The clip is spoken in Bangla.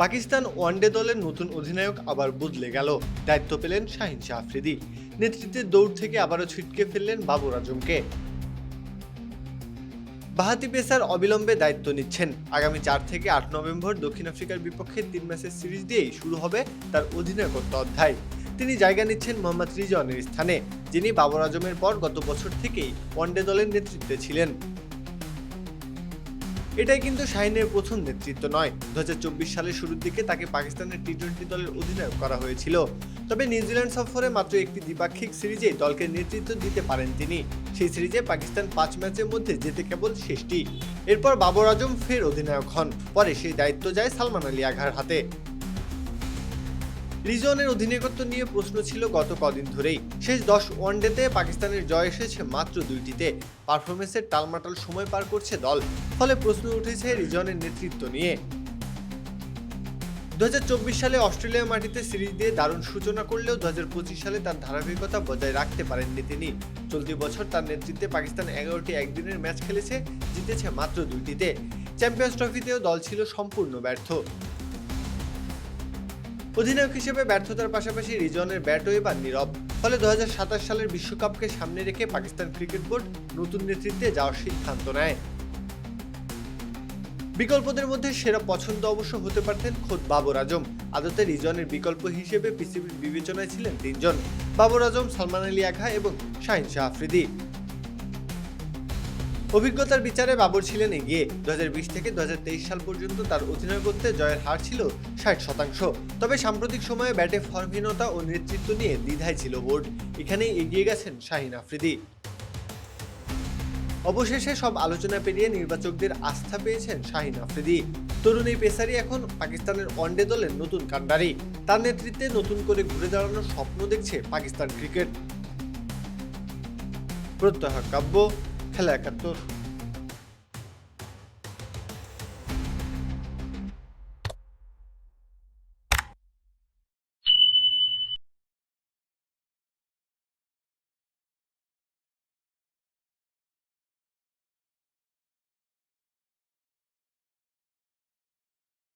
পাকিস্তান ওয়ানডে দলের নতুন অধিনায়ক আবার বদলে গেল। দায়িত্ব পেলেন শাহিন শাহ আফ্রিদি। নেতৃত্বের দৌড় থেকে আবারও ছিটকে ফেললেন বাবর আজমকে। বাহাতি পেসার অবিলম্বে দায়িত্ব নিচ্ছেন। আগামী চার থেকে আট নভেম্বর দক্ষিণ আফ্রিকার বিপক্ষে তিন ম্যাচের সিরিজ দিয়েই শুরু হবে তার অধিনায়কত্ব অধ্যায়। তিনি জায়গা নিচ্ছেন মোহাম্মদ রিজওয়ানের স্থানে, যিনি বাবর আজমের পর গত বছর থেকেই ওয়ানডে দলের নেতৃত্বে ছিলেন। এটাই কিন্তু শাহিনের প্রথম নেতৃত্ব নয়। দু সালের শুরুর দিকে তাকে পাকিস্তানের টি টোয়েন্টি দলের অধিনায়ক করা হয়েছিল। তবে নিউজিল্যান্ড সফরে মাত্র একটি দ্বিপাক্ষিক সিরিজে দলকে নেতৃত্ব দিতে পারেন তিনি। সেই সিরিজে পাকিস্তান পাঁচ ম্যাচের মধ্যে যেতে কেবল শেষটি। এরপর বাবর আজম ফের অধিনায়ক হন। পরে সেই দায়িত্ব যায় সালমান আলী আঘার হাতে। রিজনের অধিনায়কত্ব নিয়ে প্রশ্ন ছিল গত কদিন ধরেই। শেষ দশ ওয়ানডেতে পাকিস্তানের জয় এসেছে মাত্র দুইটিতে। পারফরমেন্সের টালমাটাল সময় পার করছে দল, ফলে প্রশ্ন উঠেছে রিজনের নেতৃত্ব নিয়ে। দু হাজার চব্বিশ সালে অস্ট্রেলিয়ার মাটিতে সিরিজ দিয়ে দারুণ সূচনা করলেও দু হাজার পঁচিশ সালে তার ধারাবাহিকতা বজায় রাখতে পারেননি তিনি। চলতি বছর তার নেতৃত্বে পাকিস্তান এগারোটি একদিনের ম্যাচ খেলেছে, জিতেছে মাত্র দুইটিতে। চ্যাম্পিয়ন্স ট্রফিতেও দল ছিল সম্পূর্ণ ব্যর্থ। অধিনায়ক হিসেবে ব্যর্থতার পাশাপাশি রিজনের ব্যাটও এবার নীরব। ফলে দু হাজার সাতাশ সালের বিশ্বকাপকে সামনে রেখে পাকিস্তান ক্রিকেট বোর্ড নতুন নেতৃত্বে যাওয়ার সিদ্ধান্ত নেয়। বিকল্পদের মধ্যে সেরা পছন্দ অবশ্য হতে পারতেন খোদ বাবর আজম। আদতে রিজনের বিকল্প হিসেবে পিসিবির বিবেচনায় ছিলেন তিনজন, বাবর আজম, সালমান আলী আঘা এবং শাহিন শাহ আফ্রিদি। অভিজ্ঞতার বিচারে বাবর ছিলেন এগিয়ে। দু হাজার বিশ থেকে দু হাজার তেইশ সাল পর্যন্ত তার অধিনায়কত্বে জয়ের হার ছিল ষাট শতাংশ। তবে সাম্প্রতিক সময়ে ব্যাটে ফর্মহীনতা ও নেতৃত্ব নিয়ে দ্বিধায় ছিল বোর্ড। এখানেই এগিয়ে গেছেন শাহিন আফ্রিদি। অবশেষে সব আলোচনা পেরিয়ে নির্বাচকদের আস্থা পেয়েছেন শাহিন আফ্রিদি। তরুণ এই পেসারই এখন পাকিস্তানের ওয়ানডে দলের নতুন কান্ডারি তার নেতৃত্বে নতুন করে ঘুরে দাঁড়ানোর স্বপ্ন দেখছে পাকিস্তান ক্রিকেট। প্রত্যহ কাব্য খেলা একাত্তর।